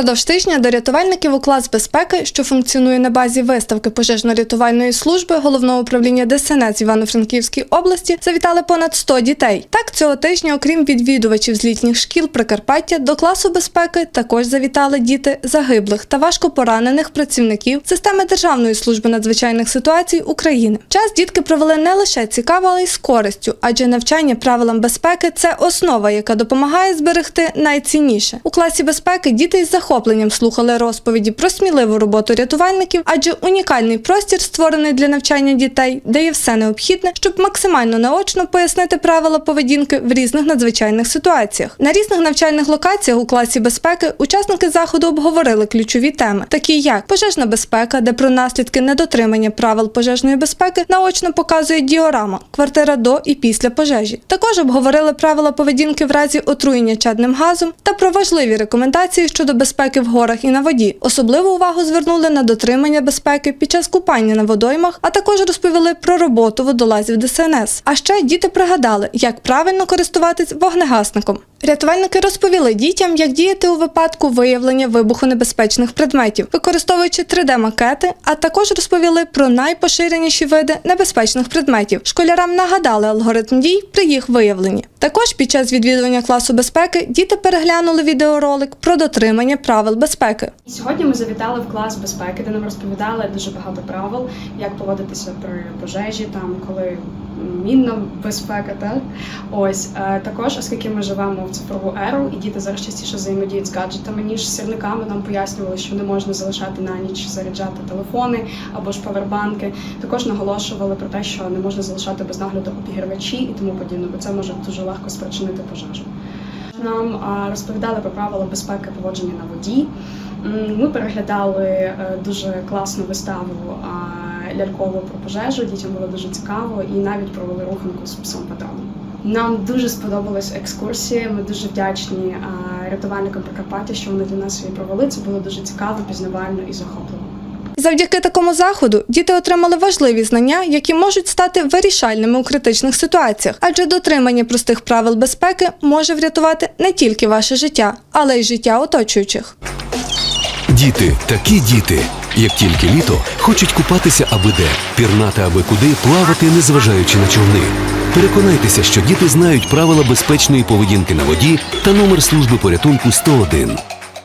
Упродовж тижня до рятувальників у клас безпеки, що функціонує на базі виставки пожежно-рятувальної служби головного управління ДСНС Івано-Франківській області, завітали понад 100 дітей. Так цього тижня, окрім відвідувачів з літніх шкіл Прикарпаття, до класу безпеки також завітали діти загиблих та важко поранених працівників системи Державної служби надзвичайних ситуацій України. Час дітки провели не лише цікаво, але й з користю, адже навчання правилам безпеки це основа, яка допомагає зберегти найцінніше. У класі безпеки діти із захопленням слухали розповіді про сміливу роботу рятувальників, адже унікальний простір створений для навчання дітей, де є все необхідне, щоб максимально наочно пояснити правила поведінки в різних надзвичайних ситуаціях. На різних навчальних локаціях у класі безпеки учасники заходу обговорили ключові теми, такі як пожежна безпека, де про наслідки недотримання правил пожежної безпеки наочно показує діорама, квартира до і після пожежі. Також обговорили правила поведінки в разі отруєння чадним газом та про важливі рекомендації щодо безпеки в горах і на воді. Особливу увагу звернули на дотримання безпеки під час купання на водоймах, а також розповіли про роботу водолазів ДСНС. А ще діти пригадали, як правильно користуватись вогнегасником. Рятувальники розповіли дітям, як діяти у випадку виявлення вибухонебезпечних предметів, використовуючи 3D-макети, а також розповіли про найпоширеніші види небезпечних предметів. Школярам нагадали алгоритм дій при їх виявленні. Також під час відвідування класу безпеки діти переглянули відеоролик про дотримання правил безпеки. Сьогодні ми завітали в клас безпеки, де нам розповідали дуже багато правил, як поводитися при пожежі, там коли мінна безпека. Так ось е, також, оскільки ми живемо в цифрову еру, і діти зараз частіше взаємодіють з гаджетами ніж сірниками. Нам пояснювали, що не можна залишати на ніч заряджати телефони або ж павербанки. Також наголошували про те, що не можна залишати без нагляду обігрівачі і тому подібне, бо це може дуже легко спричинити пожежу. Нам розповідали про правила безпеки поводження на воді. Ми переглядали е, дуже класну виставу лялькову про пожежу. Дітям було дуже цікаво і навіть провели руханку з псом патроном. Нам дуже сподобалась екскурсія. Ми дуже вдячні рятувальникам Прикарпаття, що вони для нас її провели. Це було дуже цікаво, пізнавально і захопливо. Завдяки такому заходу діти отримали важливі знання, які можуть стати вирішальними у критичних ситуаціях, адже дотримання простих правил безпеки може врятувати не тільки ваше життя, але й життя оточуючих. Діти, такі діти. Як тільки літо, хочуть купатися аби де, пірнати аби куди, плавати, незважаючи на човни. Переконайтеся, що діти знають правила безпечної поведінки на воді та номер служби порятунку 101.